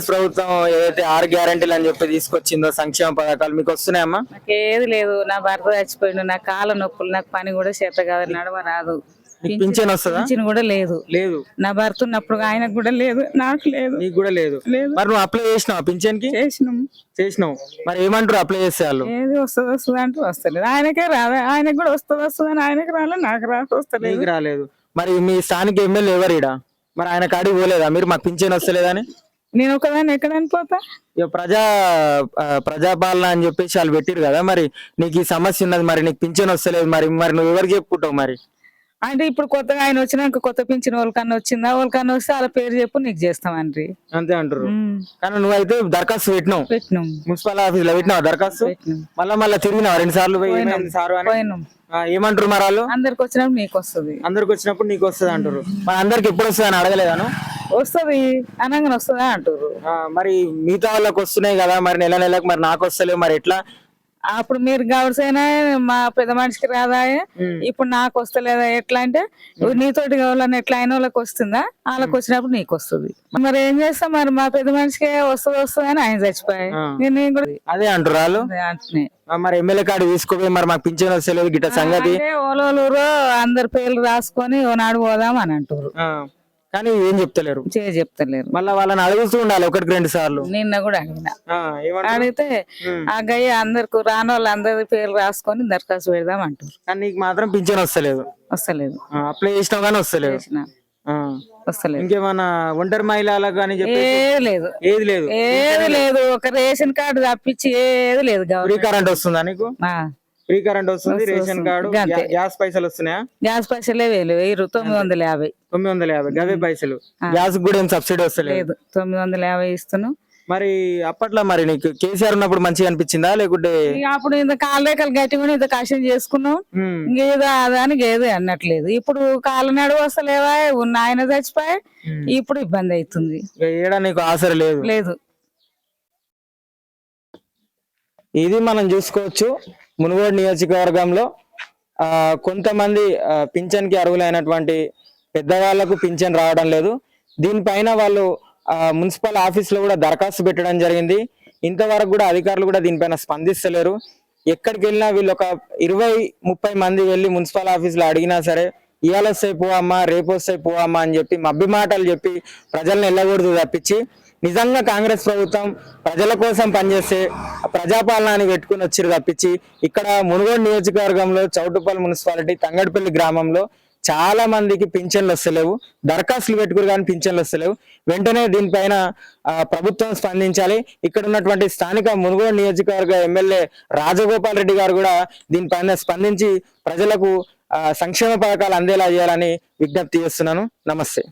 ప్రభుత్వం ఏదైతే ఆరు గ్యారంటీలు అని చెప్పి తీసుకొచ్చిందో సంక్షేమ పథకాలు మీకు వస్తున్నాయమ్మా? నాకేది లేదు. నా భర్త చచ్చిపోయిండు నా కాళ్ళ నొప్పులు నాకు పని కూడా చేత కాదు నడవ రాదు. మీకు పింఛన్ వస్తుందా? పింఛన్ కూడా లేదు. లేదు. నా భర్త ఉన్నప్పుడు ఆయనకు కూడా లేదు నాకు లేదు. నీకు కూడా లేదు. లేదు. మరి నువ్వు అప్లై చేసినావు పింఛన్కి చేసినాం. చేసినావు. మరి ఏమంటారు అప్లై చేసే వాళ్ళు? ఏది వస్తుంది వస్తుంది అంటూ వస్తలేదు. ఆయనకే రాదు? ఆయనకు కూడా వస్తుంది వస్తుంది అని ఆయనకి రాలే? నాకు రాదు వస్తలేదు. నీకు రాలేదు. మరి మీ స్థానిక ఎమ్మెల్యే ఎవరు ఈడ మరి ఆయన కాడికి పోలేదా? మీరు మాకు పింఛన్ వస్తలేదని నేను ఒకదాన్ని ఎక్కడని పోతా? ఇక ప్రజా ప్రజాపాలన అని చెప్పేసి వాళ్ళు పెట్టిరు కదా మరి. నీకు ఈ సమస్య ఉన్నది మరి నీకు పింఛన్ వస్తలేదు మరి మరి నువ్వు ఎవరికి చెప్పుకుంటావు మరి? అంటే ఇప్పుడు కొత్తగా ఆయన వచ్చినాక కొత్త పింఛన్ వాళ్ళకన్నా వచ్చిందా? వాళ్ళకన్నా వస్తే వాళ్ళ పేరు చెప్పు నీకు చేస్తామండ్రి అంతే అంటారు కానీ నువ్వైతే దరఖాస్తు పెట్టినావు. పెట్టినాం. మున్సిపల్ ఆఫీస్లో పెట్టినావు దరఖాస్తు? పెట్టినాం. మళ్ళా మళ్ళీ తిరిగినావు? రెండు సార్లు పోయి ఏమైంది సారు అని? పోయినాం. ఆ, ఏమంటారు మరి వాళ్ళు? అందరికి వచ్చినప్పుడు నీకు వస్తుంది. అందరికి వచ్చినప్పుడు నీకు వస్తుంది అంటారు మరి అందరికి ఎప్పుడు వస్తుంది అని అడగలేదాను వస్తుంది అనగానే వస్తుందా అంటారు మరి మిగతా వాళ్ళకి వస్తున్నాయి కదా మరి నెల నెలకు మరి నాకు వస్తలేవు మరి ఎట్లా? అప్పుడు మీరు గౌడ్సైనా మా పెద్ద మనిషికి రాదా ఇప్పుడు నాకు వస్తలేదా ఎట్లా అంటే నీతోటి కావాలని ఎట్లా అయిన వాళ్ళకి వస్తుందా? వాళ్ళకి వచ్చినప్పుడు నీకు వస్తుంది. మరి ఏం చేస్తాం మరి మా పెద్ద మనిషికి వస్తుంది వస్తుంది అని ఆయన చచ్చిపోయాయి. నేను కూడా అదే అంటారు వాళ్ళు? మరి ఎమ్మెల్యే కార్డు తీసుకోపోయి మరి మాకు పింఛన్ వస్తలేదు గిట్ట సంగతి? అంటే ఓలోలూరు అందరి పేర్లు రాసుకొని ఓనాడు పోదాం అని అంటారు కానీ ఏం చెప్తలేరు. చే చెప్తలేరు. మళ్ళీ వాళ్ళని అడుగుతూ ఉండాలి ఒకటికి రెండు సార్లు. నిన్న కూడా అడిగిన. అడిగితే ఆ గయ్య అందరికి రాని వాళ్ళు అందరి పేర్లు రాసుకొని దరఖాస్తు పెడదాం అంటారు. కానీ నీకు మాత్రం పింఛన్ వస్తలేదు. వస్తలేదు. అప్లై చేసినావు కానీ వస్తలేదు. వస్తలేదు. ఇంకేమన్నా ఒంటరి మహిళలకు కానీ ఏది లేదు. ఏది లేదు. ఏది లేదు. ఒక రేషన్ కార్డు తప్పించి ఏది లేదు ఫ్రీ కరెంట్ వస్తుందా నీకు? ఫ్రీ కరెంట్ వస్తుంది రేషన్ కార్డు గ్యాస్ పైసలు వస్తున్నాయా? గ్యాస్ పైసలే వేలు వెయ్యి తొమ్మిది వందల యాభై. తొమ్మిది వందల యాభై గవే పైసలు. గ్యాస్ కూడా ఏం సబ్సిడీ వస్తలేదు? లేదు తొమ్మిది వందల యాభై ఇస్తున్నాం. మరి అప్పట్లో మరి నీకు కేసీఆర్ ఉన్నప్పుడు మంచిగా అనిపించిందా? లేకుంటే ఇక అప్పుడు ఇంత కాళ్ళరేకలు గట్టిగా ఇంత కష్టం చేసుకున్నాం. ఉమ్, ఇంకేదో అదానికి ఏదో అన్నట్లేదు. ఇప్పుడు కాళ్ళ నడువు వస్తలేవా? ఉన్న ఆయన చచ్చిపోయి. ఇప్పుడు ఇబ్బంది అవుతుంది. ఇక ఏడ నీకు ఆసర లేదు లేదు. ఇది మనం చూసుకోవచ్చు. మునుగోడు నియోజకవర్గంలో ఆ, కొంతమంది పింఛన్కి అర్హులైనటువంటి పెద్దవాళ్ళకు పింఛన్ రావడం లేదు. దీనిపైన వాళ్ళు ఆ, మున్సిపల్ ఆఫీస్లో కూడా దరఖాస్తు పెట్టడం జరిగింది. ఇంతవరకు కూడా అధికారులు కూడా దీనిపైన స్పందిస్తలేరు. ఎక్కడికి వెళ్ళినా వీళ్ళు ఒక ఇరవై ముప్పై మంది వెళ్ళి మున్సిపల్ ఆఫీస్లో అడిగినా సరే ఇవాళ వస్తాయి పోవమ్మా రేపు వస్తాయి పోవమ్మా అని చెప్పి మబ్బి మాటలు చెప్పి ప్రజల్ని వెళ్ళకూడదు తప్పించి నిజంగా కాంగ్రెస్ ప్రభుత్వం ప్రజల కోసం పనిచేస్తే ఆ ప్రజాపాలన అని పెట్టుకుని వచ్చిరు తప్పించి ఇక్కడ మునుగోడు నియోజకవర్గంలో చౌటుపల్లి మున్సిపాలిటీ తంగడిపల్లి గ్రామంలో చాలా మందికి పింఛన్లు వస్తలేవు. దరఖాస్తులు పెట్టుకుని కానీ పింఛన్లు వస్తలేవు. వెంటనే దీనిపైన ప్రభుత్వం స్పందించాలి. ఇక్కడ ఉన్నటువంటి స్థానిక మునుగోడు నియోజకవర్గ ఎమ్మెల్యే రాజగోపాల్ రెడ్డి గారు కూడా దీనిపైన స్పందించి ప్రజలకు సంక్షేమ పథకాలు అందేలా చేయాలని విజ్ఞప్తి చేస్తున్నాను. నమస్తే.